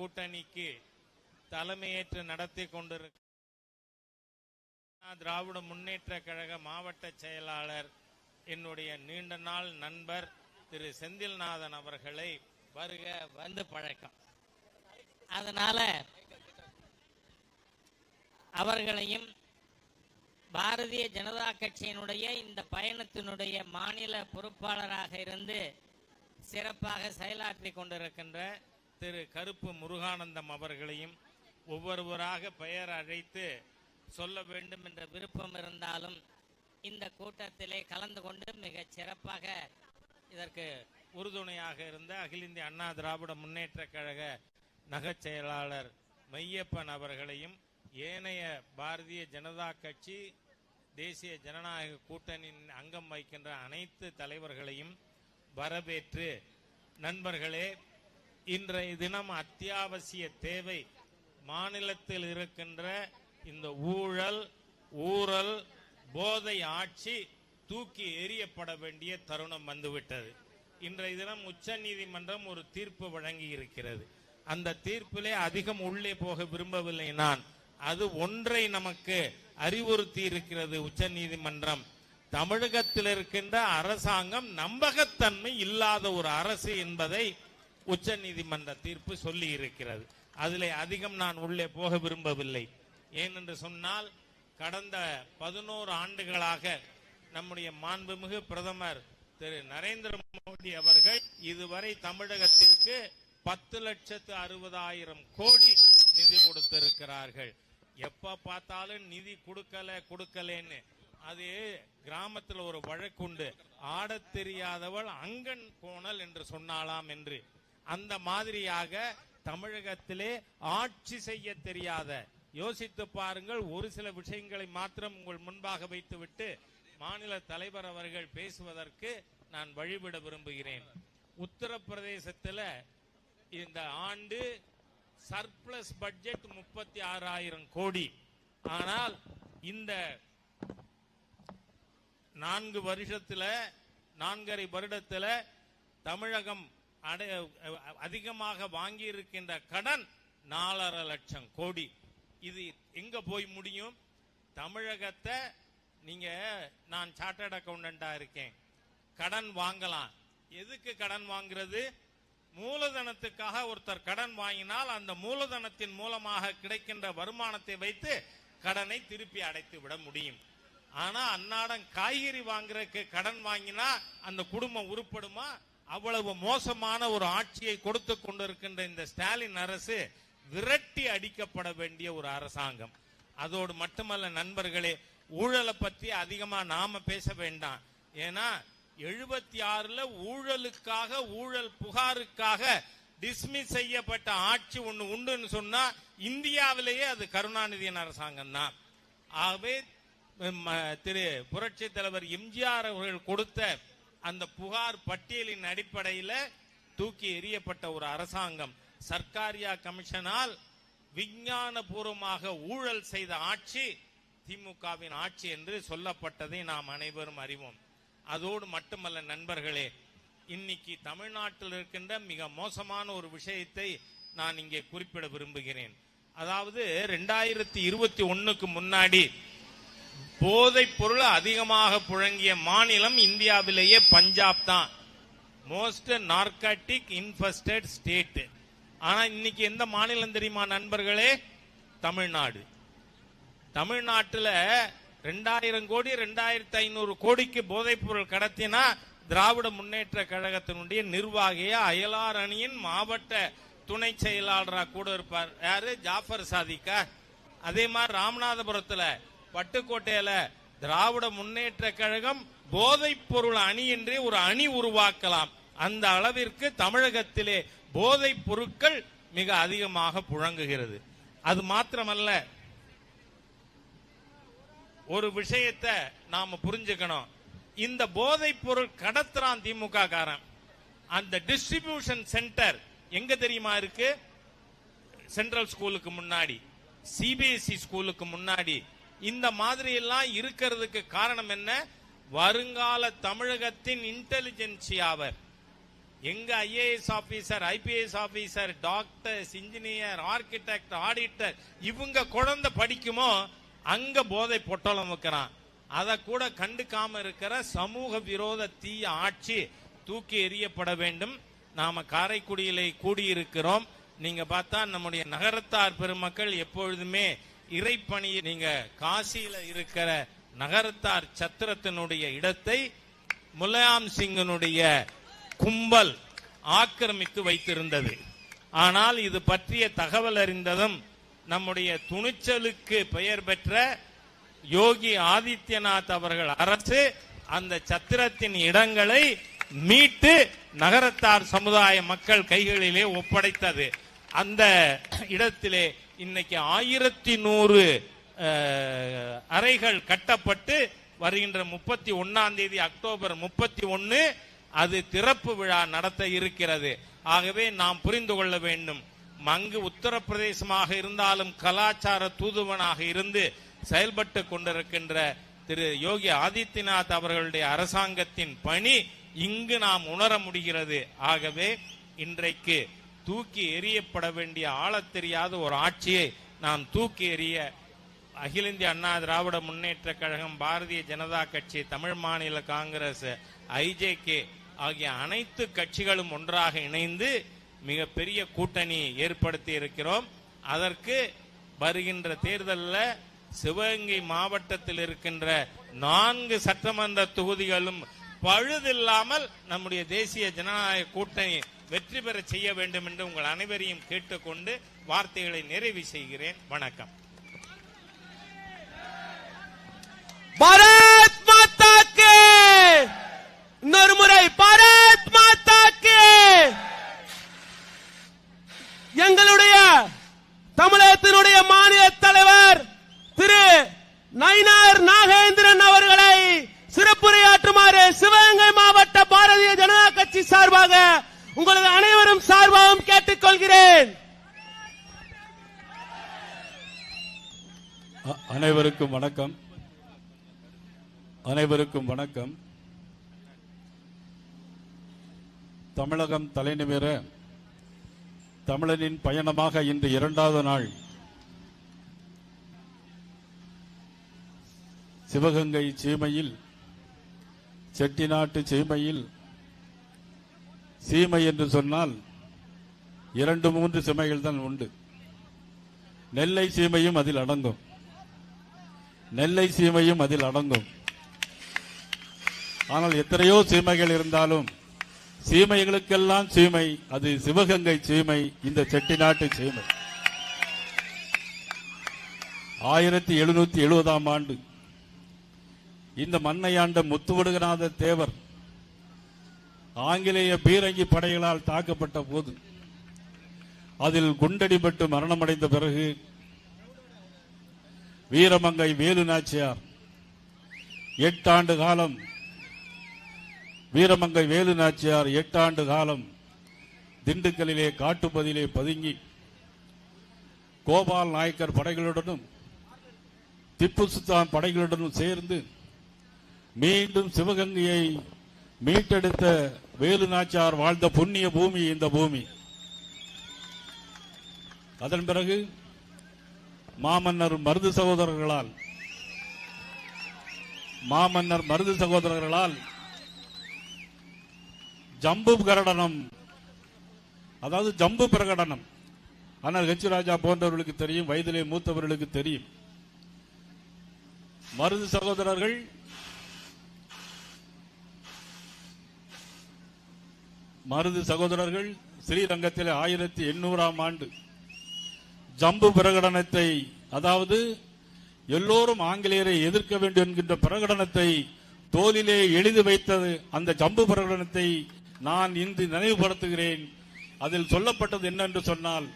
கூட்டணிக்கு தலைமையேற்று நடத்தி கொண்டிருக்க திராவிட முன்னேற்ற கழக மாவட்ட செயலாளர் என்னுடைய நீண்ட நாள் நண்பர் திரு செந்தில்நாதன் அவர்களை வருக வந்து பழக்கம். அதனால அவர்களையும் பாரதிய ஜனதா கட்சியினுடைய இந்த பயணத்தினுடைய மாநில பொறுப்பாளராக இருந்து சிறப்பாக செயலாற்றி கொண்டிருக்கின்ற திரு கருப்பு முருகானந்தம் அவர்களையும் ஒவ்வொருவராக பெயர் அழைத்து சொல்ல வேண்டும் என்ற விருப்பம் இருந்தாலும் இந்த கூட்டத்திலே கலந்து கொண்டு மிக சிறப்பாக இதற்கு உறுதுணையாக இருந்த அகில இந்திய அண்ணா திராவிட முன்னேற்ற கழக நகச் செயலாளர் மையப்பன் அவர்களையும் ஏனைய பாரதிய ஜனதா கட்சி தேசிய ஜனநாயக கூட்டணியின் அங்கம் வகிக்கின்ற அனைத்து தலைவர்களையும் வரவேற்று நண்பர்களே இன்றைய தினம் அத்தியாவசிய தேவை. மாநிலத்தில் இருக்கின்ற இந்த ஊழல் ஊழல் போதை ஆட்சி தூக்கி எறியப்பட வேண்டிய தருணம் வந்துவிட்டது. இன்றைய தினம் உச்ச நீதிமன்றம் ஒரு தீர்ப்பு வழங்கி இருக்கிறது. அந்த தீர்ப்பிலே அதிகம் உள்ளே போக விரும்பவில்லை நான். அது ஒன்றை நமக்கு அறிவுறுத்தி இருக்கிறது உச்ச நீதிமன்றம். தமிழகத்தில் இருக்கின்ற அரசாங்கம் நம்பகத்தன்மை இல்லாத ஒரு அரசு என்பதை உச்ச நீதிமன்ற தீர்ப்பு சொல்லி இருக்கிறது. அதில் அதிகம் நான் உள்ளே போக விரும்பவில்லை. ஏனென்று சொன்னால் கடந்த பதினோரு ஆண்டுகளாக நம்முடைய மாண்புமிகு பிரதமர் திரு நரேந்திர மோடி அவர்கள் இதுவரை தமிழகத்திற்கு பத்து லட்சத்து அறுபதாயிரம் கோடி நிதி கொடுத்திருக்கிறார்கள். எப்ப பார்த்தாலும் நிதி கொடுக்கல கொடுக்கலன்னு. அது கிராமத்தில் ஒரு வழக்குண்டு ஆடத் தெரியாதவள் அங்கன் கோணல் என்று சொன்னாலாம் என்று. அந்த மாதிரியாக தமிழகத்திலே ஆட்சி செய்ய தெரியாத யோசித்து பாருங்கள் ஒரு சில விஷயங்களை மாத்திரம் உங்கள் முன்பாக வைத்துவிட்டு மாநில தலைவர் அவர்கள் பேசுவதற்கு நான் வழிவிட விரும்புகிறேன். உத்தரப்பிரதேசத்தில் இந்த ஆண்டு சர்ப்ளஸ் பட்ஜெட் முப்பத்தி ஆறாயிரம் கோடி. ஆனால் இந்த நான்கு வருஷத்தில் நான்கரை வருடத்தில் தமிழகம் அதிகமாக வாங்கி இருக்கின்ற கடன் நாலரை லட்சம் கோடி. இது எங்க போய் முடியும்? தமிழகத்தை நீங்க நான் சார்ட்டர்ட் அக்கௌண்டண்டா இருக்கேன். கடன் வாங்கலாம். எதுக்கு கடன் வாங்குறது? மூலதனத்துக்காக ஒருத்தர் கடன் வாங்கினால் அந்த மூலதனத்தின் மூலமாக கிடைக்கின்ற வருமானத்தை வைத்து கடனை திருப்பி அடைத்து விட முடியும். ஆனா அன்னாடம் காய்கறி வாங்குறதுக்கு கடன் வாங்கினா அந்த குடும்பம் உருப்படுமா? அவ்வளவு மோசமான ஒரு ஆட்சியை கொடுத்து கொண்டிருக்கின்ற இந்த ஸ்டாலின் அரசு விரட்டி அடிக்கப்பட வேண்டிய ஒரு அரசாங்கம். அதோடு மட்டுமல்ல நண்பர்களே ஊழலை பத்தி அதிகமா நாம பேச வேண்டாம். ஏன்னா எழுபத்தி ஆறுல ஊழலுக்காக ஊழல் புகாருக்காக டிஸ்மிஸ் செய்யப்பட்ட ஆட்சி ஒண்ணு உண்டுன்னு சொன்னா இந்தியாவிலேயே அது கருணாநிதியின் அரசாங்கம் தான். ஆகவே ம, திரு புரட்சி தலைவர் எம்ஜிஆர் அவர்கள் கொடுத்த அந்த புகார் பட்டியலின் அடிப்படையில் தூக்கி எறியப்பட்ட ஒரு அரசாங்கம். சர்க்காரியா கமிஷனால் விஞ்ஞானபூர்வமாக ஊழல் செய்த ஆட்சி திமுகவின் ஆட்சி என்று சொல்லப்பட்டதை நாம் அனைவரும் அறிவோம். அதோடு மட்டுமல்ல நண்பர்களே இன்னைக்கு தமிழ்நாட்டில் இருக்கின்ற மிக மோசமான ஒரு விஷயத்தை நான் இங்கே குறிப்பிட விரும்புகிறேன். அதாவது ரெண்டாயிரத்தி இருபத்தி ஒன்னுக்கு முன்னாடி போதைப் பொருள் அதிகமாக புழங்கிய மாநிலம் இந்தியாவிலேயே பஞ்சாப் தான். மோஸ்ட் நார்காட்டிக் இன்ஃபெஸ்டட் ஸ்டேட் ஆனா இன்னைக்கு எந்த மாநிலம் தெரியுமா நண்பர்களே? தமிழ்நாடு. தமிழ்நாட்டில் ரெண்டாயிரம் கோடி ரெண்டாயிரத்தி ஐநூறு கோடிக்கு போதைப் பொருள் கடத்தினா திராவிட முன்னேற்ற கழகத்தினுடைய நிர்வாகிய அயலார் அணியின் மாவட்ட துணை செயலாளராக கூட இருப்பார். யாரு? ஜாஃபர் சாதிக்கா. அதே மாதிரி ராமநாதபுரத்தில் பட்டுக்கோட்டையில திராவிட முன்னேற்ற கழகம் போதைப் பொருள் அணி என்று ஒரு அணி உருவாக்கலாம். அந்த அளவிற்கு தமிழகத்திலே போதைப் பொருட்கள் மிக அதிகமாக புழங்குகிறது. அது மாத்திரமல்ல ஒரு விஷயத்தை நாம புரிஞ்சுக்கணும். இந்த போதைப் பொருள் கடத்துறான் திமுக காரன். அந்த டிஸ்ட்ரிபியூஷன் சென்டர் எங்க தெரியுமா இருக்கு? சென்ட்ரல் ஸ்கூலுக்கு முன்னாடி சிபிஎஸ்இ ஸ்கூலுக்கு முன்னாடி இந்த மாதிரி எல்லாம் இருக்கிறதுக்கு காரணம் என்ன? வருங்கால தமிழகத்தின் இன்டெலிஜென்சியாவர் எங்க IAS officer IPS officer doctors engineer architect auditor இவங்க குழந்தை படிக்குமோ அங்க போதை பொட்டலம் வைக்கிறான். அதை கூட கண்டுக்காம இருக்கிற சமூக விரோத தீய ஆட்சி தூக்கி எறியப்பட வேண்டும். நாம காரைக்குடியிலே கூடியிருக்கிறோம். நீங்க பார்த்தா நம்முடைய நகரத்தார் பெருமக்கள் எப்பொழுதுமே இறைப்பணி நீங்க காசியில இருக்கிற நகரத்தார் சத்திரத்தினுடைய இடத்தை முலாயம் சிங்கனுடைய கும்பல் ஆக்கிரமித்து வைத்திருந்தது. ஆனால் இது பற்றிய தகவல் அறிந்ததும் நம்முடைய துணிச்சலுக்கு பெயர் பெற்ற யோகி ஆதித்யநாத் அவர்கள் அரசு அந்த சத்திரத்தின் இடங்களை மீட்டு நகரத்தார் சமுதாய மக்கள் கைகளிலே ஒப்படைத்தது. அந்த இடத்திலே இன்னைக்கு ஆயிரத்தி நூறு அறைகள் கட்டப்பட்டு வருகின்ற முப்பத்தி ஒன்னாம் தேதி அக்டோபர் முப்பத்தி ஒன்னு அது திறப்பு விழா நடத்த இருக்கிறது. ஆகவே நாம் புரிந்து கொள்ள வேண்டும். அங்கு உத்தரப்பிரதேசமாக இருந்தாலும் கலாச்சார தூதுவனாக இருந்து செயல்பட்டு கொண்டிருக்கின்ற திரு யோகி ஆதித்யநாத் அவர்களுடைய அரசாங்கத்தின் பணி இங்கு நாம் உணர முடிகிறது. ஆகவே இன்றைக்கு தூக்கி எறியப்பட வேண்டிய ஆள தெரியாத ஒரு ஆட்சியை நாம் தூக்கி எறிய அகில இந்திய அண்ணா திராவிட முன்னேற்ற கழகம் பாரதிய ஜனதா கட்சி தமிழ் மாநில காங்கிரஸ் ஐஜேகே ஆகிய அனைத்து கட்சிகளும் ஒன்றாக இணைந்து மிகப்பெரிய கூட்டணி ஏற்படுத்தி இருக்கிறோம். அதற்கு வருகின்ற தேர்தலில் சிவகங்கை மாவட்டத்தில் இருக்கின்ற நான்கு சட்டமன்ற தொகுதிகளும் பழுதில்லாமல் நம்முடைய தேசிய ஜனநாயக கூட்டணி வெற்றி பெற செய்ய வேண்டும் என்று உங்கள் அனைவரையும் கேட்டுக்கொண்டு வார்த்தைகளை நிறைவு செய்கிறேன். வணக்கம். பாரத் மாதா கே இன்னொரு முறை பாரத் மாதா கே எங்களுடைய தமிழகத்தினுடைய மாநில தலைவர் திரு நயினார் நாகேந்திரன் அவர்களை சிறப்புரையாற்றுமாறு சிவகங்கை மாவட்ட பாரதிய ஜனதா கட்சி சார்பாக உங்களது அனைவரும் சார்பாகவும் கேட்டுக்கொள்கிறேன் அ- அனைவருக்கும் வணக்கம். அனைவருக்கும் வணக்கம். தமிழகம் தலைநிமிர தமிழனின் பயணமாக இன்று இரண்டாவது நாள் சிவகங்கை சீமையில் செட்டிநாட்டு சீமையில் சீமை என்று சொன்னால் இரண்டு மூன்று சீமைகள் தான் உண்டு. நெல்லை சீமையும் அதில் அடங்கும். நெல்லை சீமையும் அதில் அடங்கும். ஆனால் எத்தனையோ சீமைகள் இருந்தாலும் சீமைகளுக்கெல்லாம் சீமை அது சிவகங்கை சீமை இந்த செட்டிநாட்டு சீமை. ஆயிரத்தி எழுநூத்தி எழுபதாம் ஆண்டு இந்த மண்ணை ஆண்ட முத்துவடுகநாத தேவர் ஆங்கிலேய பீரங்கி படைகளால் தாக்கப்பட்ட போது அதில் குண்டடிபட்டு மரணமடைந்த பிறகு வீரமங்கை வேலு நாச்சியார். எட்டாண்டு காலம். வீரமங்கை வேலு நாச்சியார் எட்டாண்டு காலம். திண்டுக்கல்லிலே காட்டுப்பதிலே பதுங்கி கோபால் நாயக்கர் படைகளுடனும் திப்பு சுல்தான் படைகளுடனும் சேர்ந்து மீண்டும் சிவகங்கையை மீட்டெடுத்த வேலு நாச்சியார் வாழ்ந்த புண்ணிய பூமி இந்த பூமி. அதன் பிறகு மாமன்னர் மருது சகோதரர்களால். மாமன்னர் மருது சகோதரர்களால் ஜம்பு பிரகடனம். அதாவது ஜம்பு பிரகடனம். ஆனால் ஹெச் ராஜா போன்றவர்களுக்கு தெரியும் வயதிலே மூத்தவர்களுக்கு தெரியும். மருது சகோதரர்கள் மருது சகோதரர்கள் ஸ்ரீரங்கத்தில் ஆயிரத்தி எண்ணூறாம் ஆண்டு ஜம்பு பிரகடனத்தை அதாவது எல்லோரும் ஆங்கிலேயரை எதிர்க்க வேண்டும் என்கின்ற பிரகடனத்தை தோலிலே எழுதி வைத்தது அந்த ஜம்பு பிரகடனத்தை நான் இன்று நினைவுபடுத்துகிறேன். அதில் சொல்லப்பட்டது என்னென்று சொன்னால்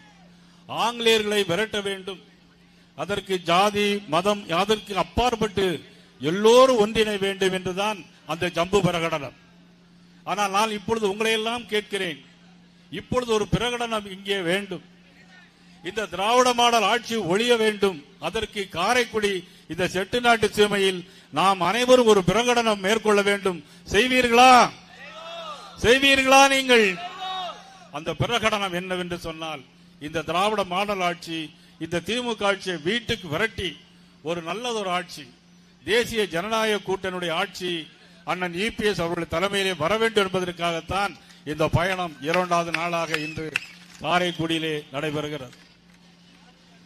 ஆங்கிலேயர்களை விரட்ட வேண்டும். அதற்கு ஜாதி மதம் அதற்கு அப்பாற்பட்டு எல்லோரும் ஒன்றிணை வேண்டும் என்றுதான் அந்த ஜம்பு பிரகடனம். ஆனால் நான் இப்பொழுது உங்களையெல்லாம் கேட்கிறேன். இப்பொழுது ஒரு பிரகடனம் இங்கே வேண்டும். இந்த திராவிட மாடல் ஆட்சி ஒழிய வேண்டும். அதற்கு காரைக்குடி இந்த செட்டு நாட்டு சீமையில் நாம் அனைவரும் ஒரு பிரகடனம் மேற்கொள்ள வேண்டும். செய்வீர்களா? செய்வீர்களா நீங்கள்? அந்த பிரகடனம் என்னவென்று சொன்னால் இந்த திராவிட மாடல் ஆட்சி இந்த திமுக ஆட்சியை வீட்டுக்கு விரட்டி ஒரு நல்லதொரு ஆட்சி. தேசிய ஜனநாயக கூட்டணியுடைய ஆட்சி அண்ணன் இபிஎஸ் அவர்கள் தலைமையிலே வர வேண்டும் என்பதற்காகத்தான் இந்த பயணம் இரண்டாவது நாளாக இன்று காரைக்குடியிலே நடைபெறுகிறது.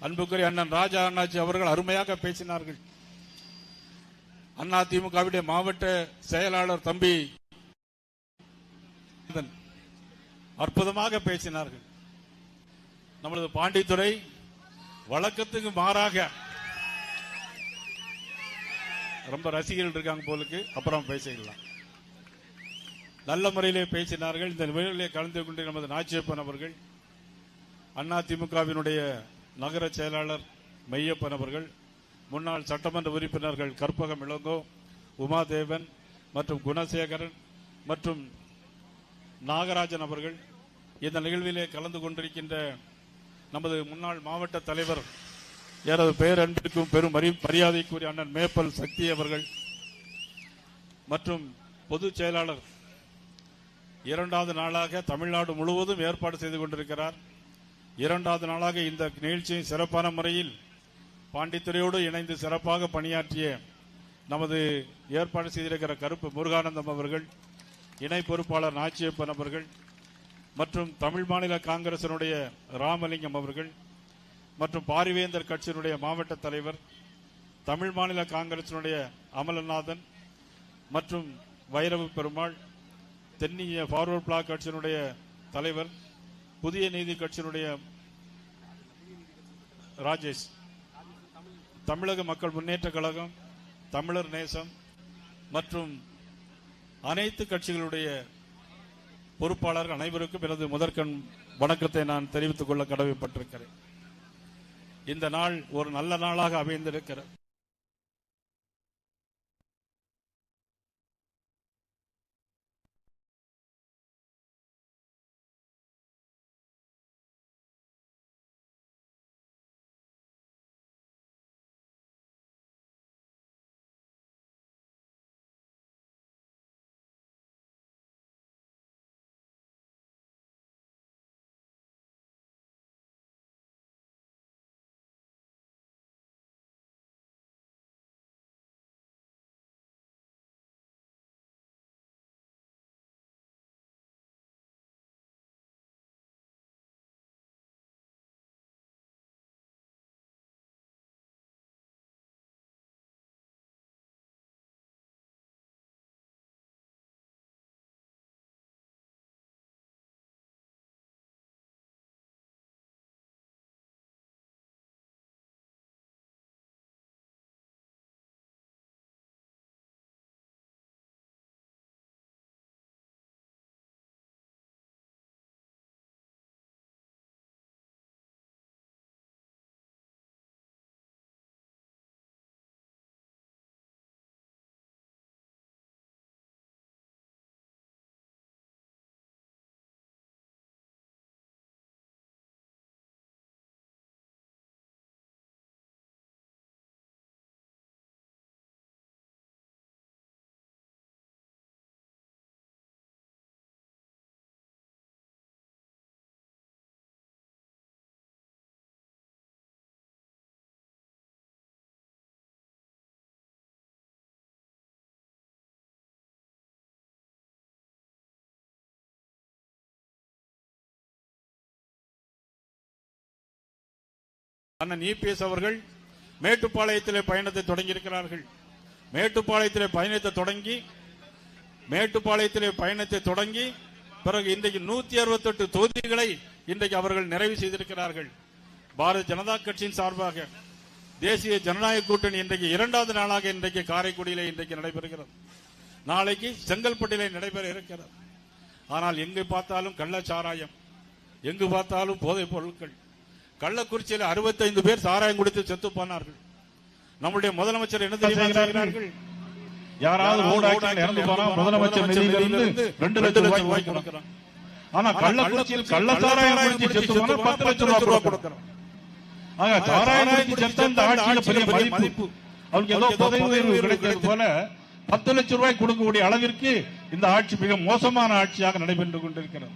அன்புக்குரிய அண்ணன் ராஜா அண்ணாச்சி அவர்கள் அருமையாக பேசினார்கள். அண்ணா திமுகவுடைய மாவட்ட செயலாளர் தம்பி அற்புதமாக பேசினார்கள். நமது பாண்டித்துறை வழக்கத்துக்கு மாறாக ரொம்ப ரசிகர்கள் இருக்காங்க போலுக்கு அப்புறம் பேசிக்கலாம் நல்ல முறையிலே பேசினார்கள். இந்த நிகழ்விலே கலந்து கொண்டு நமது நாச்சியப்பன் அவர்கள் அண்ணா திமுகவினுடைய நகர செயலாளர் மையப்பன் அவர்கள் முன்னாள் சட்டமன்ற உறுப்பினர்கள் கற்பகம் இளங்கோ உமாதேவன் மற்றும் குணசேகரன் மற்றும் நாகராஜன் அவர்கள் இந்த நிகழ்விலே கலந்து கொண்டிருக்கின்ற நமது முன்னாள் மாவட்ட தலைவர் எனது பேரன்பிற்கும் பெரும் மரியாதைக்குரிய அண்ணன் மேப்பல் சக்தி அவர்கள் மற்றும் பொதுச் செயலாளர் இரண்டாவது நாளாக தமிழ்நாடு முழுவதும் ஏற்பாடு செய்து கொண்டிருக்கிறார். இரண்டாவது நாளாக இந்த நிகழ்ச்சியை சிறப்பான முறையில் பாண்டித்துறையோடு இணைந்து சிறப்பாக பணியாற்றிய நமது ஏற்பாடு செய்திருக்கிற கருப்பு முருகானந்தம் அவர்கள் இணை பொறுப்பாளர் நாச்சியப்பன் அவர்கள் மற்றும் தமிழ் மாநில காங்கிரசினுடைய ராமலிங்கம் அவர்கள் மற்றும் பாரிவேந்தர் கட்சியினுடைய மாவட்ட தலைவர் தமிழ் மாநில காங்கிரசினுடைய அமலநாதன் மற்றும் வைரவ பெருமாள் தென்னிய ஃபார்வர்ட் பிளாக் கட்சியினுடைய தலைவர் புதிய நீதி கட்சியினுடைய ராஜேஷ் தமிழக மக்கள் முன்னேற்ற கழகம் தமிழர் நேசம் மற்றும் அனைத்து கட்சிகளுடைய பொறுப்பாளர்கள் அனைவருக்கும் எனது முதற்கண் வணக்கத்தை நான் தெரிவித்துக் கொள்ள கடமைப்பட்டிருக்கிறேன். இந்த நாள் ஒரு நல்ல நாளாக அமைந்திருக்கிறது. அண்ணன் இபிஎஸ் அவர்கள் மேட்டுப்பாளையத்திலே பயணத்தை தொடங்கியிருக்கிறார்கள். மேட்டுப்பாளையத்திலே பயணத்தை தொடங்கி மேட்டுப்பாளையத்திலே பயணத்தை தொடங்கி பிறகு இன்றைக்கு நூத்தி அறுபத்தெட்டு தொகுதிகளை இன்றைக்கு அவர்கள் நிறைவு செய்திருக்கிறார்கள். பாரதிய ஜனதா கட்சியின் சார்பாக தேசிய ஜனநாயக கூட்டணி இன்றைக்கு இரண்டாவது நாளாக இன்றைக்கு காரைக்குடியிலே இன்றைக்கு நடைபெறுகிறது. நாளைக்கு செங்கல்பட்டிலே நடைபெற இருக்கிறது. ஆனால் எங்கு பார்த்தாலும் கள்ளச்சாராயம் எங்கு பார்த்தாலும் போதைப் பொருட்கள் கள்ளக்குறிச்சியில் 65 பேர் சாராயம் குடித்து செத்து போனார்கள். நம்முடைய முதலமைச்சர் என்ன தெரியுமா செய்கிறார்கள்? யாராவது முதலமைச்சர் நிதியிலிருந்து ரெண்டு லட்சம் ரூபாய் கொடுக்கிறோம். ஆனா கள்ளக்குறிச்சியில் கள்ளச்சாராயம் குடிச்சு செத்து போனா பத்து லட்சம் ரூபாய் கொடுக்கிறோம். ஆக சாராயம் குடிச்சு செத்த இந்த ஆட்சியில பெரிய மதிப்பு. அவருக்கு ஏதோ பதவி உயர்வு கிடைக்கிறது போல பத்து லட்சம் ரூபாய் கொடுக்கக்கூடிய அளவிற்கு இந்த ஆட்சி மிக மோசமான ஆட்சியாக நடைபெற்று கொண்டிருக்கிறது.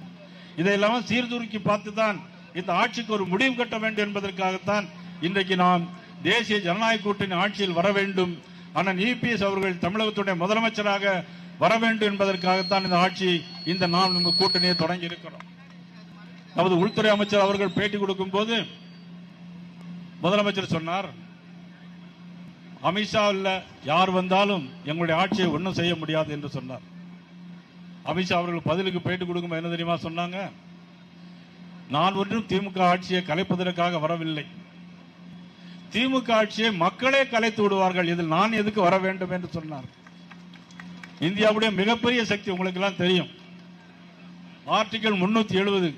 இதையெல்லாம் சீர்தூக்கி பார்த்துதான் இந்த ஆட்சிக்கு ஒரு முடிவு கட்ட வேண்டும் என்பதற்காகத்தான் இன்றைக்கு நாம் தேசிய ஜனநாயக கூட்டணி ஆட்சியில் வர வேண்டும். ஆனால் இபிஎஸ் அவர்கள் தமிழகத்துடைய முதலமைச்சராக வர வேண்டும் என்பதற்காகத்தான் இந்த ஆட்சி இந்த நாம் நம்ம கூட்டணியை தொடங்கி இருக்கிறோம் நமது உள்துறை அமைச்சர் அவர்கள் பேட்டி கொடுக்கும் போது முதலமைச்சர் சொன்னார் அமித்ஷா இல்ல யார் வந்தாலும் எங்களுடைய ஆட்சியை ஒன்றும் செய்ய முடியாது என்று சொன்னார். அமித்ஷா அவர்கள் பதிலுக்கு பேட்டி கொடுக்கும்போது என்ன தெரியுமா சொன்னாங்க? நான் ஒன்றும் திமுக ஆட்சியை கலைப்பதற்காக வரவில்லை. திமுக ஆட்சியை மக்களே கலைத்து விடுவார்கள். இதில் நான் எதுக்கு வர வேண்டும் என்று சொன்னார். இந்தியாவுடைய மிகப்பெரிய சக்தி உங்களுக்கு எல்லாம் தெரியும். ஆர்டிகல் முன்னூத்தி எழுபது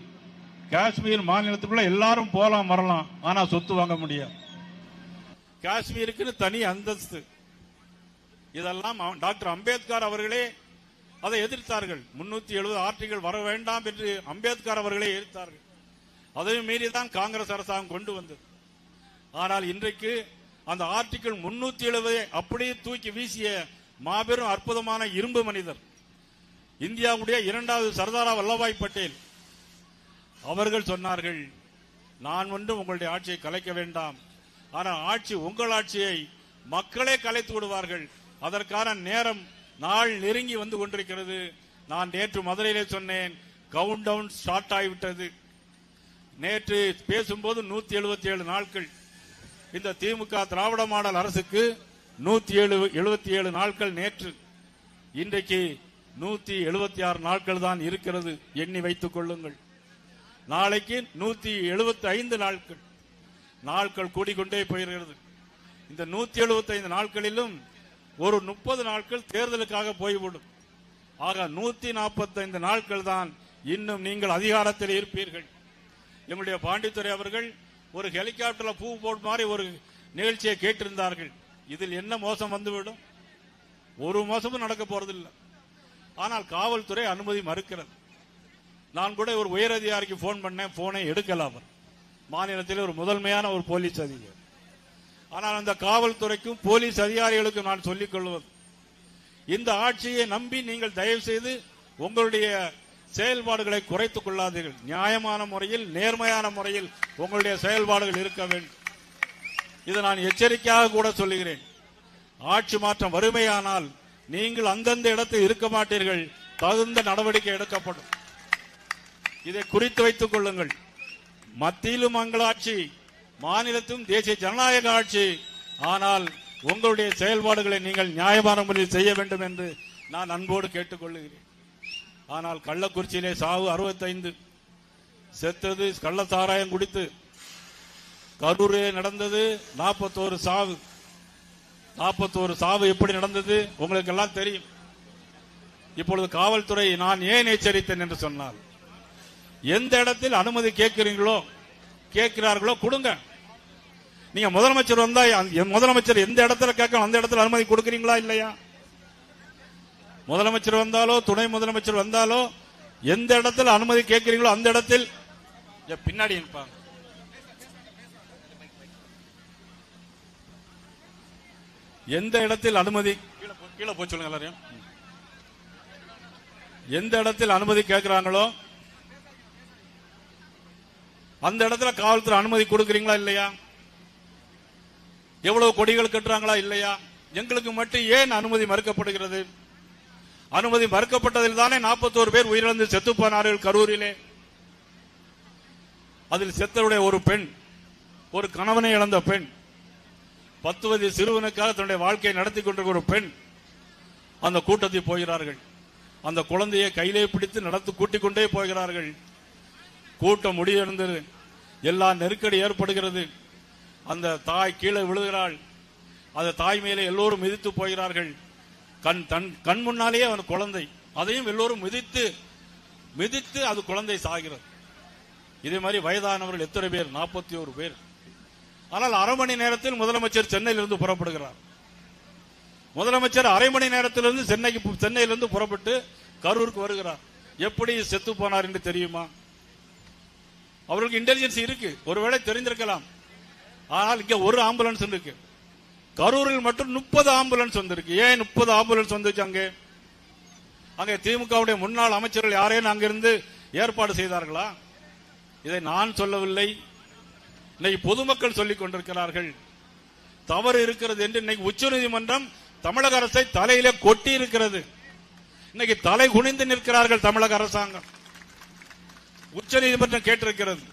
காஷ்மீர் மாநிலத்துக்குள்ள எல்லாரும் போலாம் வரலாம். ஆனா சொத்து வாங்க முடியாது. காஷ்மீருக்குன்னு தனி அந்தஸ்து. இதெல்லாம் டாக்டர் அம்பேத்கர் அவர்களே அதை எதிர்த்தார்கள். முன்னூத்தி எழுபது ஆர்டிகள் வர வேண்டாம் என்று அம்பேத்கர் அவர்களே எதிர்த்தார்கள். அதையும் மீறி தான் காங்கிரஸ் அரசாங்கம் கொண்டு வந்தது. ஆனால் இன்றைக்கு அந்த ஆர்டிகிள் முன்னூத்தி எழுபதை அப்படியே தூக்கி வீசிய மாபெரும் அற்புதமான இரும்பு மனிதர் இந்தியாவுடைய இரண்டாவது சர்தாரா வல்லபாய் பட்டேல். அவர்கள் சொன்னார்கள் நான் ஒன்றும் உங்களுடைய ஆட்சியை கலைக்க வேண்டாம். ஆனால் ஆட்சி உங்கள் ஆட்சியை மக்களே கலைத்து விடுவார்கள். அதற்கான நேரம் நாள் நெருங்கி வந்து கொண்டிருக்கிறது. நான் நேற்று மதுரையிலே சொன்னேன் கவுண்ட் டவுன் ஸ்டார்ட் ஆகிவிட்டது. நேற்று பேசும்போது நூத்தி எழுபத்தி ஏழு நாட்கள். இந்த திமுக திராவிட மாடல் அரசுக்கு நூத்தி ஏழு எழுபத்தி ஏழு நாட்கள் நேற்று. இன்றைக்கு நூத்தி எழுபத்தி ஆறு நாட்கள் தான் இருக்கிறது எண்ணி வைத்துக் கொள்ளுங்கள். நாளைக்கு நூத்தி எழுபத்தி ஐந்து நாட்கள். நாட்கள் கூடிக்கொண்டே போயிருக்கிறது. இந்த நூத்தி எழுபத்தி ஐந்து நாட்களிலும் ஒரு முப்பது நாட்கள் தேர்தலுக்காக போய்விடும். ஆக நூத்தி நாற்பத்தைந்து நாட்கள் தான் இன்னும் நீங்கள் அதிகாரத்தில் இருப்பீர்கள். எங்களுடைய பாண்டித்துறை அவர்கள் ஒரு ஹெலிகாப்டர்ல பூ போட்டு மாதிரி ஒரு நிகழ்ச்சியை கேட்டிருந்தார்கள். இதில் என்ன மோசம் வந்துவிடும்? ஒரு மோசமும் நடக்க போறதில்லை. ஆனால் காவல்துறை அனுமதி மறுக்கிறது. நான் கூட ஒரு உயர் அதிகாரிக்கு போன் பண்ணேன். போனை எடுக்கல அவர். மாநிலத்தில் ஒரு முதன்மையான ஒரு போலீஸ் அதிகாரி. ஆனால் அந்த காவல்துறைக்கும் போலீஸ் அதிகாரிகளுக்கும் நான் சொல்லிக் கொள்வது இந்த ஆட்சியை நம்பி நீங்கள் தயவு செய்து உங்களுடைய செயல்பாடுகளை குறைத்துக் கொள்ளாதீர்கள். நியாயமான முறையில் நேர்மையான முறையில் உங்களுடைய செயல்பாடுகள் இருக்க வேண்டும். இதை நான் எச்சரிக்கையாக கூட சொல்லுகிறேன். ஆட்சி மாற்றம் வறுமையானால் நீங்கள் அந்தந்த இடத்தில் இருக்க மாட்டீர்கள். தகுந்த நடவடிக்கை எடுக்கப்படும். இதை குறித்து வைத்துக் கொள்ளுங்கள். மத்தியிலும் மங்களாட்சி மாநிலத்திலும் தேசிய ஜனநாயக ஆட்சி. ஆனால் உங்களுடைய செயல்பாடுகளை நீங்கள் நியாயமான முறையில் செய்ய வேண்டும் என்று நான் அன்போடு கேட்டுக்கொள்கிறேன். ஆனால் கள்ளக்குறிச்சியிலே சாவு அறுபத்தைந்து. செத்தது கள்ள சாராயம் குடித்து கரூரே நடந்தது நாற்பத்தோரு சாவு. நாற்பத்தோரு சாவு எப்படி நடந்தது உங்களுக்கு எல்லாம் தெரியும். இப்பொழுது காவல்துறை நான் ஏன் எச்சரித்தேன் என்று சொன்னால் எந்த இடத்தில் அனுமதி கேட்கிறீங்களோ கேட்கிறார்களோ கொடுங்க. நீங்க முதலமைச்சர் வந்தா முதலமைச்சர் எந்த இடத்துல கேட்கணும் அந்த இடத்துல அனுமதி கொடுக்குறீங்களா இல்லையா? முதலமைச்சர் வந்தாலோ துணை முதலமைச்சர் வந்தாலோ எந்த இடத்துல அனுமதி கேட்கிறீங்களோ அந்த இடத்தில். பின்னாடி இருப்பாங்க எந்த இடத்தில் அனுமதி கீழே போ- கீழே போய் சொல்லுங்க எல்லாரையும். எந்த இடத்தில் அனுமதி கேட்கிறாங்களோ அந்த இடத்துல காவல்துறை அனுமதி கொடுக்கறீங்களா இல்லையா? எவ்வளவு கொடிகள் கட்டுறாங்களா இல்லையா? எங்களுக்கு மட்டும் ஏன் அனுமதி மறுக்கப்படுகிறது? அனுமதி மறுக்கப்பட்டதில் தானே நாற்பத்தோரு பேர் உயிரிழந்து செத்து போனார்கள் கரூரிலே. அதில் செத்தருடைய ஒரு பெண் ஒரு கணவனை இழந்த பெண் பத்து வயது சிறுவனுக்காக தன்னுடைய வாழ்க்கையை நடத்தி கொண்டிருக்கிற ஒரு பெண் அந்த கூட்டத்தில் போகிறார்கள். அந்த குழந்தையை கையிலே பிடித்து நடத்து கூட்டிக் கொண்டே போகிறார்கள். கூட்டம் முடிவடைந்தது எல்லா நெருக்கடி ஏற்படுகிறது. அந்த தாய் கீழே விழுகிறாள். அந்த தாய் மேலே எல்லோரும் மிதித்து போகிறார்கள். கண் தன் கண் முன்னாலேயே அவன் குழந்தை. அதையும் எல்லோரும் மிதித்து மிதித்து அது குழந்தை சாகிறது. இதே மாதிரி வயதானவர்கள் எத்தனை பேர்? நாற்பத்தி ஒரு பேர். ஆனால் அரை மணி நேரத்தில் முதலமைச்சர் சென்னையிலிருந்து புறப்படுகிறார். முதலமைச்சர் அரை மணி நேரத்திலிருந்து சென்னைக்கு சென்னையிலிருந்து புறப்பட்டு கரூருக்கு வருகிறார். எப்படி செத்து போனார் என்று தெரியுமா? அவருக்கு இன்டெலிஜென்ஸ் இருக்கு. ஒருவேளை தெரிந்திருக்கலாம். ஆனால் இங்க ஒரு ஆம்புலன்ஸ் இருக்கு. கரூரில் மட்டும் முப்பது ஆம்புலன்ஸ் வந்திருக்கு. ஏன் முப்பது ஆம்புலன்ஸ் வந்துச்சு அங்கே? அங்கே திமுகவுடைய முன்னாள் அமைச்சர்கள் யாரையும் அங்கிருந்து ஏற்பாடு செய்தார்களா? இதை நான் சொல்லவில்லை. இன்னைக்கு பொதுமக்கள் சொல்லிக் கொண்டிருக்கிறார்கள். தவறு இருக்கிறது என்று இன்னைக்கு உச்சநீதிமன்றம் தமிழக அரசை தலையிலே கொட்டி இருக்கிறது. இன்னைக்கு தலை குனிந்து நிற்கிறார்கள் தமிழக அரசாங்கம். உச்சநீதிமன்றம் கேட்டிருக்கிறது.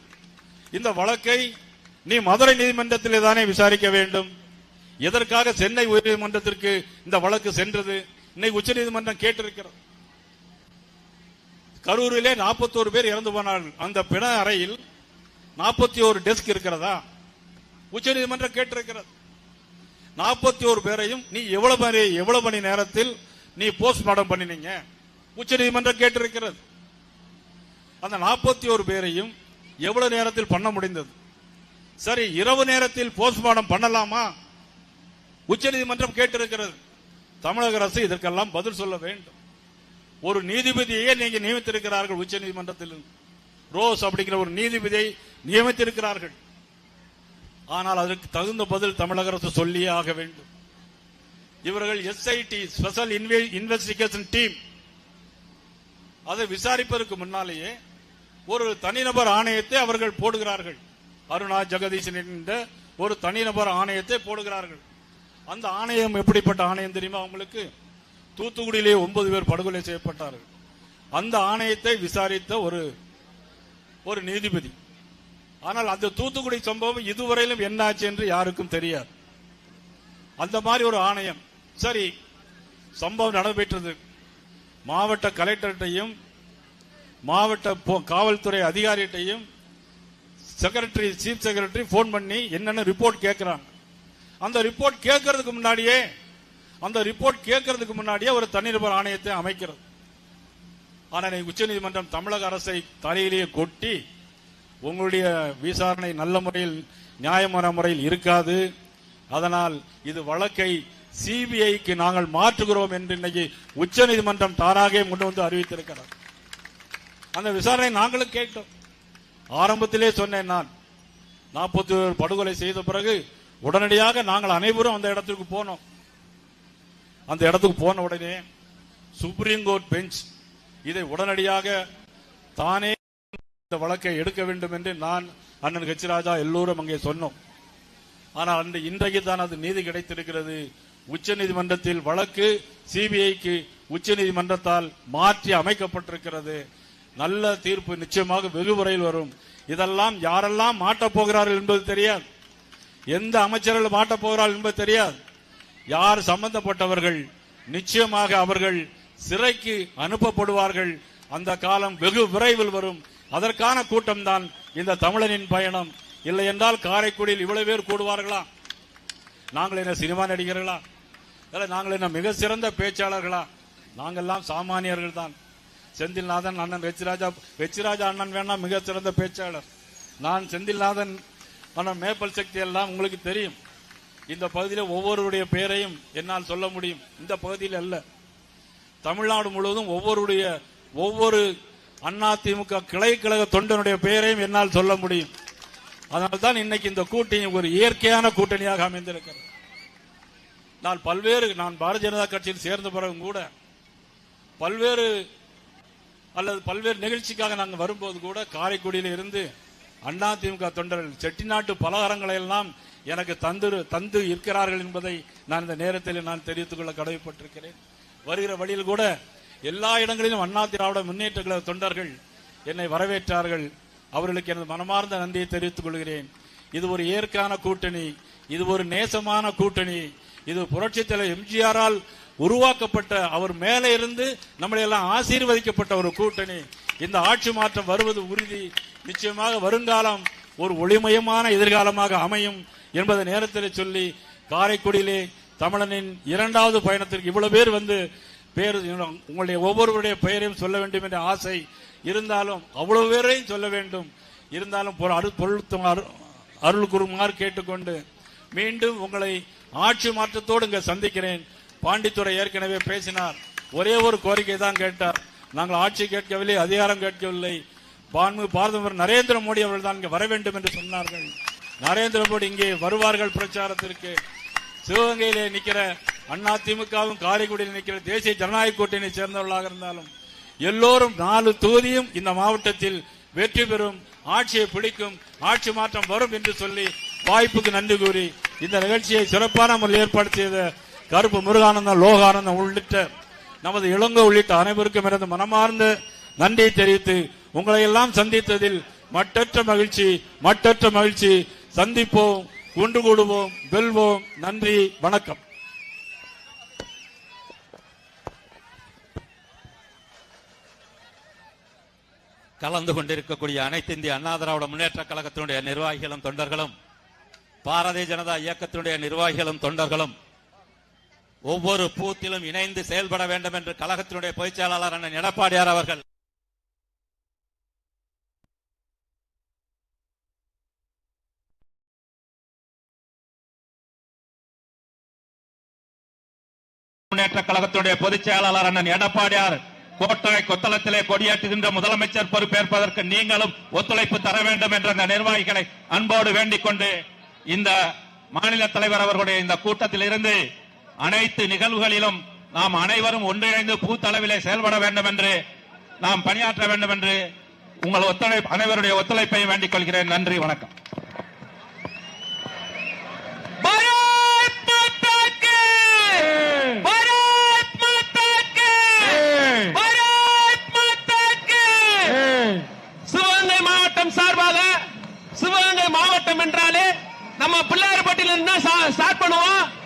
இந்த வழக்கை நீ மதுரை நீதிமன்றத்திலே தானே விசாரிக்க வேண்டும். எதற்காக சென்னை உயர்நீதிமன்றத்திற்கு இந்த வழக்கு சென்றது? இன்னைக்கு உச்சநீதிமன்றம் கேட்டிருக்கிறது. கரூரிலே 41 பேர் இறந்து போனார்கள். அந்த பிண அறையில் 41 டெஸ்க் இருக்கிறதா? உச்சநீதிமன்றம் கேட்டிருக்கிறது. 41 பேரையும் நீ எவ்வளவு மணி எவ்வளவு மணி நேரத்தில் நீ போஸ்ட்மார்டம் பண்ணினீங்க? உச்சநீதிமன்றம் கேட்டிருக்கிறது. அந்த 41 பேரையும் எவ்வளவு நேரத்தில் பண்ண முடிந்தது? சரி இரவு நேரத்தில் போஸ்ட்மார்டம் பண்ணலாமா? உச்சநீதிமன்றம் கேட்டிருக்கிறது. தமிழக அரசு இதற்கெல்லாம் பதில் சொல்ல வேண்டும். ஒரு நீதிபதியை நீங்க நியமித்திருக்கிறார்கள் உச்ச நீதிமன்றத்தில் ரோஸ் அப்படிங்கிற ஒரு நீதிபதியை நியமித்திருக்கிறார்கள். ஆனால் அதற்கு தகுந்த பதில் தமிழக அரசு சொல்லியே ஆக வேண்டும். இவர்கள் எஸ்ஐடி ஸ்பெஷல் இன்வெஸ்டிகேஷன் டீம் அதை விசாரிப்பதற்கு முன்னாலேயே ஒரு தனிநபர் ஆணையத்தை அவர்கள் போடுகிறார்கள். அருணா ஜெகதீசன் என்ற ஒரு தனிநபர் ஆணையத்தை போடுகிறார்கள். அந்த ஆணையம் எப்படிப்பட்ட ஆணையம் தெரியுமா உங்களுக்கு? தூத்துக்குடியிலே ஒன்பது பேர் படுகொலை செய்யப்பட்டார்கள். அந்த ஆணையத்தை விசாரித்த ஒரு ஒரு நீதிபதி. ஆனால் அந்த தூத்துக்குடி சம்பவம் இதுவரையிலும் என்னாச்சு என்று யாருக்கும் தெரியாது. அந்த மாதிரி ஒரு ஆணையம். சரி சம்பவம் நடைபெற்றது. மாவட்ட கலெக்டர்கிட்டையும் மாவட்ட காவல்துறை அதிகாரிகிட்டையும் செக்ரட்டரி சீஃப் செக்ரட்டரி ஃபோன் பண்ணி என்னென்ன ரிப்போர்ட் கேட்கிறாங்க. அந்த ரிப்போர்ட் கேட்கறதுக்கு முன்னாடியே அந்த ரிப்போர்ட் கேட்கறதுக்கு முன்னாடியே ஒரு தனிநபர் ஆணையத்தை அமைக்கிறது. ஆனால் உச்சநீதிமன்றம் தமிழக அரசை தலையிலேயே கொட்டி உங்களுடைய விசாரணை நல்ல முறையில் நியாயமான முறையில் இருக்காது. அதனால் இது வழக்கை சிபிஐக்கு நாங்கள் மாற்றுகிறோம் என்று இன்னைக்கு உச்சநீதிமன்றம் தானாகவே முன் வந்து அறிவித்திருக்கிறார் அந்த விசாரணை நாங்களும் கேட்டோம். ஆரம்பத்திலே சொன்னேன் நான். நாற்பத்தி ஒரு படுகொலை செய்த பிறகு உடனடியாக நாங்கள் அனைவரும் அந்த இடத்துக்கு போனோம். அந்த இடத்துக்கு போன உடனே சுப்ரீம் கோர்ட் பெஞ்ச் இதை உடனடியாக தானே இந்த வழக்கை எடுக்க வேண்டும் என்று நான் அண்ணன் ஹெச் ராஜா எல்லோரும் அங்கே சொன்னோம். ஆனால் அன்று இன்றைக்கு தான் அது நீதி கிடைத்திருக்கிறது. உச்ச நீதிமன்றத்தில் வழக்கு சிபிஐக்கு உச்ச நீதிமன்றத்தால் மாற்றி அமைக்கப்பட்டிருக்கிறது. நல்ல தீர்ப்பு நிச்சயமாக வெகு வரையில் வரும். இதெல்லாம் யாரெல்லாம் மாட்டப் போகிறார்கள் என்பது தெரியாது. எந்த அமைச்சர்கள் மாட்டப் போகிறார்கள் என்பது தெரியாது. யார் சம்பந்தப்பட்டவர்கள் நிச்சயமாக அவர்கள் சிறைக்கு அனுப்பப்படுவார்கள். அந்த காலம் வெகு விரைவில் வரும். அதற்கான கூட்டம்தான் இந்த தமிழனின் பயணம். இல்லை என்றால் காரைக்குடியில் இவ்வளவு பேர் கூடுவார்களா? நாங்கள் என்ன சினிமா நடிகர்களா? இல்லை நாங்கள் என்ன மிக சிறந்த பேச்சாளர்களா? நாங்கள்லாம் சாமானியர்கள் தான். செந்தில்நாதன் அண்ணன் வெச்சிராஜா வெச்சிராஜா அண்ணன் வேணா மிக சிறந்த பேச்சாளர். நான் செந்தில்நாதன் ஆனால் மேப்பல் சக்தி எல்லாம் உங்களுக்கு தெரியும். இந்த பகுதியில் ஒவ்வொருடைய பெயரையும் என்னால் சொல்ல முடியும். இந்த பகுதியில் அல்ல. தமிழ்நாடு முழுவதும் ஒவ்வொருடைய ஒவ்வொரு அண்ணா திமுக கிளை கழக தொண்டனுடைய பெயரையும் என்னால் சொல்ல முடியும். அதனால்தான் இன்னைக்கு இந்த கூட்டணி ஒரு இயற்கையான கூட்டணியாக அமைந்திருக்கிறது. நான் பல்வேறு நான் பாரதிய ஜனதா கட்சியில் சேர்ந்த பிறகும் கூட பல்வேறு அல்லது பல்வேறு நிகழ்ச்சிக்காக நாங்கள் வரும்போது கூட காரைக்குடியில் இருந்து அண்ணா திமுக தொண்டர்கள் செட்டிநாட்டு பலகாரங்களை எல்லாம் எனக்கு தந்து தந்து இருக்கிறார்கள் என்பதை நான் இந்த நேரத்தில் நான் தெரிவித்துக் கொள்ள கடமைப்பட்டிருக்கிறேன். வருகிற வழியில் கூட எல்லா இடங்களிலும் அண்ணா திராவிட முன்னேற்ற கழக தொண்டர்கள் என்னை வரவேற்றார்கள். அவர்களுக்கு எனது மனமார்ந்த நன்றியை தெரிவித்துக் கொள்கிறேன். இது ஒரு இயற்கையான கூட்டணி இது ஒரு நேசமான கூட்டணி இது புரட்சி தலைவர் எம்ஜிஆரால் உருவாக்கப்பட்ட அவர் மேலே இருந்து நம்மளை எல்லாம் ஆசீர்வதிக்கப்பட்ட ஒரு கூட்டணி. இந்த ஆட்சி மாற்றம் வருவது உறுதி. நிச்சயமாக வருங்காலம் ஒரு ஒளிமயமான எதிர்காலமாக அமையும் என்பதை நேரத்தில் சொல்லி காரைக்குடியிலே தமிழனின் இரண்டாவது பயணத்திற்கு இவ்வளவு பேர் வந்து பேர் உங்களுடைய ஒவ்வொருவருடைய பெயரையும் சொல்ல வேண்டும் என்ற ஆசை இருந்தாலும் அவ்வளவு பேரையும் சொல்ல வேண்டும். இருந்தாலும் அருள் பொருள் அரு- அருள் குருமாறு கேட்டுக்கொண்டு மீண்டும் உங்களை ஆட்சி மாற்றத்தோடு இங்கே சந்திக்கிறேன். பாண்டித்துறை ஏற்கனவே பேசினார். ஒரே ஒரு கோரிக்கை தான் கேட்டார். நாங்கள் ஆட்சி கேட்கவில்லை அதிகாரம் கேட்கவில்லை. பான்மு பாரதமர் நரேந்திர மோடி அவர்கள் தான் இங்கே வர வேண்டும் என்று சொன்னார்கள். நரேந்திர மோடி இங்கே வருவார்கள் பிரச்சாரத்திற்கு. சிவகங்கையிலே நிற்கிற அண்ணா திமுகவும் காரைக்குடியில் நிற்கிற தேசிய ஜனநாயக கூட்டணியை சேர்ந்தவர்களாக இருந்தாலும் எல்லோரும் நாலு தொகுதியும் இந்த மாவட்டத்தில் வெற்றி பெறும் ஆட்சியை பிடிக்கும் ஆட்சி மாற்றம் வரும் என்று சொல்லி வாய்ப்புக்கு நன்றி கூறி இந்த நிகழ்ச்சியை சிறப்பான முறையில் ஏற்பாடு செய்த கருப்பு முருகானந்தம் லோகானந்தம் உள்ளிட்ட நமது இளங்கோ உள்ளிட்ட அனைவருக்கும் எனது மனமார்ந்த நன்றியை தெரிவித்து உங்களை எல்லாம் சந்தித்ததில் மட்டற்ற மகிழ்ச்சி மட்டற்ற மகிழ்ச்சி. சந்திப்போம் ஒன்று கூடுவோம் வெல்வோம். நன்றி வணக்கம். கலந்து கொண்டிருக்கக்கூடிய அனைத்து இந்திய அண்ணா திராவிட முன்னேற்ற கழகத்தினுடைய நிர்வாகிகளும் தொண்டர்களும் பாரதிய ஜனதா இயக்கத்தினுடைய நிர்வாகிகளும் தொண்டர்களும் ஒவ்வொரு பூத்திலும் இணைந்து செயல்பட வேண்டும் என்று கழகத்தினுடைய பொதுச் செயலாளர் அண்ணன் எடப்பாடியார் அவர்கள். முன்னேற்ற கழகத்துடைய பொதுச் செயலாளர் அண்ணன் எடப்பாடியார் கோட்டை கொத்தளத்திலே கொடியேற்றுகின்ற முதலமைச்சர் பொறுப்பேற்பதற்கு நீங்களும் ஒத்துழைப்பு தர வேண்டும் என்ற அந்த நிர்வாகிகளை அன்போடு வேண்டிக் கொண்டு இந்த மாநில தலைவர் அவர்களுடைய இந்த கூட்டத்தில் இருந்து அனைத்து நிகழ்வுகளிலும் நாம் அனைவரும் ஒன்றிணைந்து பூத்தளவிலே செயல்பட வேண்டும் என்று நாம் பணியாற்ற வேண்டும் என்று உங்கள் ஒத்துழைப்பு அனைவருடைய ஒத்துழைப்பையும் வேண்டிக் கொள்கிறேன். நன்றி வணக்கம். மாவட்டம் என்றாலே நம்ம பிள்ளையார்பட்டியில ஸ்டார்ட் பண்ணுவோம்.